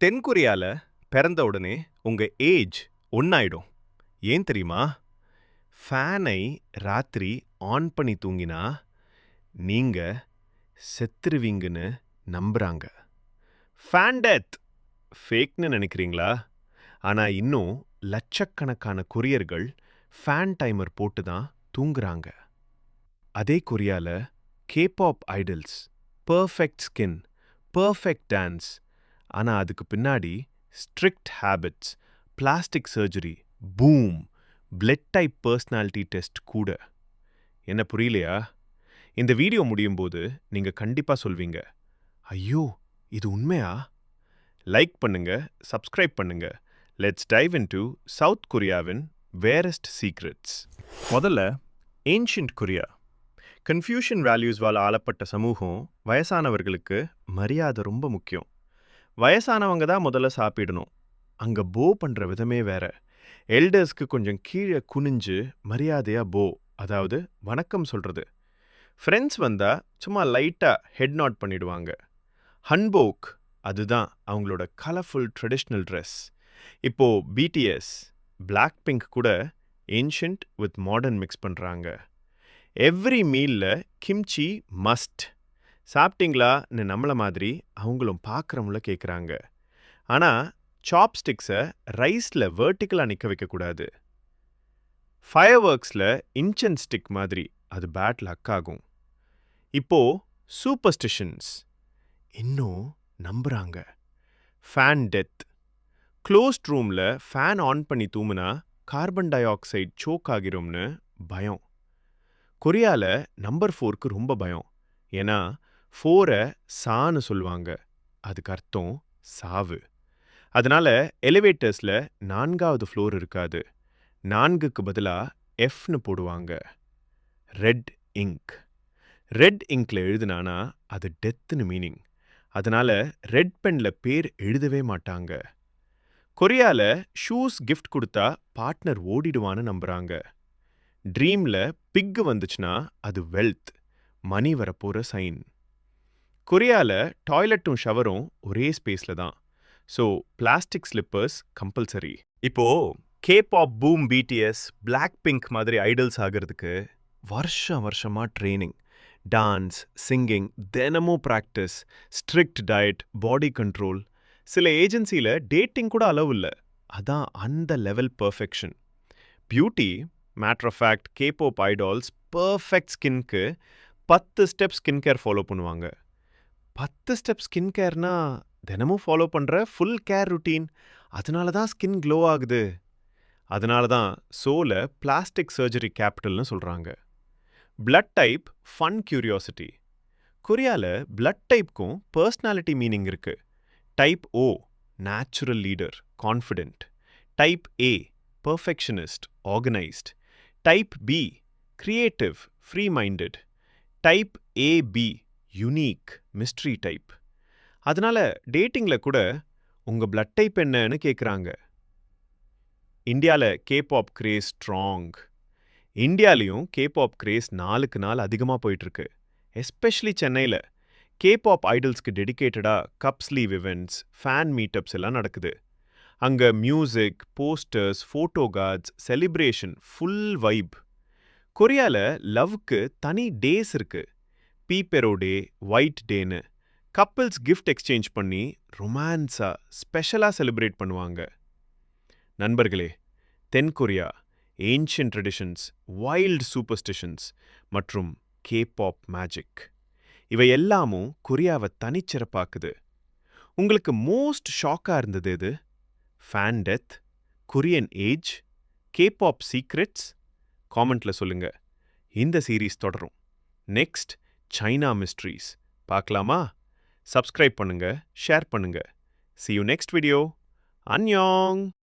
தென்கொரியால பிறந்த உடனே உங்க ஏஜ் ஒன்னாயிடும் ஏன் தெரியுமா? ஃபேனை ராத்திரி ஆன் பண்ணி தூங்கினா நீங்க செத்துருவீங்கன்னு நம்புறாங்க. Fan death! ஃபேக்னு நினைக்கிறீங்களா? ஆனா இன்னும் லட்சக்கணக்கான கொரியர்கள் ஃபேன் டைமர் போட்டு தான் தூங்குறாங்க. அதே கொரியால K pop idols perfect skin perfect dance ஆனா அதுக்கு பின்னாடி strict habits plastic surgery boom blood type personality test கூட. என்ன புரியலையா? இந்த வீடியோ முடியும் போது நீங்க கண்டிப்பா சொல்வீங்க. ஐயோ இது உண்மையா? லைக் பண்ணுங்க சப்ஸ்கிரைப் பண்ணுங்க. Let's dive in to south கொரியாவின் வேரஸ்ட் சீக்ரெட்ஸ். முதல்ல ஏன்ஷியன்ட் கொரியா. கன்ஃபியூஷன் வேல்யூஸ்வால் ஆளப்பட்ட சமூகம் வயசானவர்களுக்கு மரியாதை ரொம்ப முக்கியம். வயசானவங்க தான் முதல்ல சாப்பிடணும். அங்கே போ பண்ணுற விதமே வேற. எல்டர்ஸ்க்கு கொஞ்சம் கீழே குனிஞ்சு மரியாதையா போ. அதாவது வணக்கம் சொல்றது. ஃப்ரெண்ட்ஸ் வந்தா சும்மா லைட்டாக ஹெட் நாட் பண்ணிடுவாங்க. ஹன்போக் அதுதான் அவங்களோட கலர்ஃபுல் ட்ரெடிஷ்னல் ட்ரெஸ் இப்போ பிடிஎஸ் பிளாக் பிங்க் கூட ஏன்ஷியன்ட் வித் மாடர்ன் மிக்ஸ் பண்ணுறாங்க எவ்ரி மீலில் கிம்ச்சி மஸ்ட் சாப்பிட்டீங்களான்னு நம்மள மாதிரி அவங்களும் பார்க்குறவங்கள கேட்குறாங்க ஆனால் சாப்ஸ்டிக்ஸை ரைஸில் வேர்ட்டிக்கலாக நிற்க வைக்கக்கூடாது ஃபயர் ஒர்க்ஸில் இன்ச்சன் ஸ்டிக் மாதிரி அது பேட்டில் அக்காகும் இப்போ சூப்பர்ஸ்டிஷன்ஸ் இன்னும் நம்புறாங்க. ஃபேன் டெத் க்ளோஸ்ட் ரூமில் ஃபேன் ஆன் பண்ணி தூமுனா கார்பன் டை ஆக்சைடு சோக் ஆகிரும்னு பயம். கொரியால நம்பர் ஃபோருக்கு ரொம்ப பயம். ஏன்னா ஃபோரை சான்னு சொல்லுவாங்க. அதுக்கு அர்த்தம் சாவு. அதனால எலிவேட்டர்ஸில் நான்காவது ஃப்ளோர் இருக்காது. நான்குக்கு பதிலாக எஃப்னு போடுவாங்க. ரெட் இங்க் ரெட் இங்க்ல எழுதுனானா அது டெத்துன்னு மீனிங் அதனால ரெட் பென்ல பேர் எழுதவே மாட்டாங்க. கொரியால ஷூஸ் கிஃப்ட் கொடுத்தா பார்ட்னர் ஓடிடுவான்னு நம்புறாங்க. ட்ரீம்ல பிக் வந்துச்சுன்னா அது வெல்த் மணி வரப்போகிற சைன் கொரியால டாய்லெட்டும் ஷவரும் ஒரே ஸ்பேஸ்ல தான். So plastic slippers compulsory. இப்போ K pop boom BTS Blackpink மாதிரி ஐடல்ஸ் ஆகிறதுக்கு வருஷம் வருஷமா ட்ரைனிங். டான்ஸ் சிங்கிங் தினமும் practice strict diet body control. சில ஏஜென்சியில் டேட்டிங் கூட அளவு இல்லை. அதான் அந்த level perfection. Beauty matter of fact K pop idols perfect ஸ்கின்க்கு பத்து ஸ்டெப் ஸ்கின் கேர் ஃபாலோ பண்ணுவாங்க. பத்து ஸ்டெப் ஸ்கின் கேர்னா தினமும் ஃபாலோ பண்ணுற ஃபுல் கேர் ருட்டீன் அதனால தான் ஸ்கின் க்ளோ ஆகுது. அதனால தான் சோல பிளாஸ்டிக் சர்ஜரி கேபிட்டல்னு சொல்கிறாங்க பிளட் டைப் ஃபன் கியூரியாசிட்டி கொரியால பிளட் டைப்க்கும் பர்சனாலிட்டி மீனிங் இருக்கு. Type O natural leader confident type A perfectionist organised type B creative free minded type A B unique mystery type அதனால டேட்டிங்கில் கூட உங்கள் பிளட் டைப் என்னன்னு கேட்குறாங்க இந்தியாவில் கேபாப் கிரேஸ் ஸ்ட்ராங் இந்தியாலையும் கேபாப் கிரேஸ் நாளுக்கு நாள் அதிகமாக போயிட்டுருக்கு. எஸ்பெஷலி சென்னையில் கேபாப் ஐடல்ஸ்க்கு டெடிக்கேட்டடாக cup sleeve events fan meetups எல்லாம் நடக்குது. அங்கே music posters photo cards celebration full vibe கொரியாவில் லவ்க்கு தனி டேஸ் இருக்கு. பீப்பெரோ டே ஒயிட் டேன்னு கப்பிள்ஸ் கிஃப்ட் எக்ஸ்சேஞ்ச் பண்ணி ரொமான்ஸாக ஸ்பெஷலாக செலிப்ரேட் பண்ணுவாங்க. நண்பர்களே தென்கொரியா ஏன்ஷியன் ட்ரெடிஷன்ஸ் வைல்ட் சூப்பர்ஸ்டிஷன்ஸ் மற்றும் கேபாப் மேஜிக் இவை எல்லாமும் கொரியாவை தனிச்சிறப்பாக்குது. உங்களுக்கு மோஸ்ட் ஷாக்காக இருந்தது எது? Fan death Korean age K pop secrets காமெண்ட்டில் சொல்லுங்க. இந்த சீரீஸ் தொடரும். நெக்ஸ்ட் சைனா மிஸ்ட்ரீஸ் பார்க்கலாமா? சப்ஸ்கிரைப் பண்ணுங்க ஷேர் பண்ணுங்க. See you next video annyeong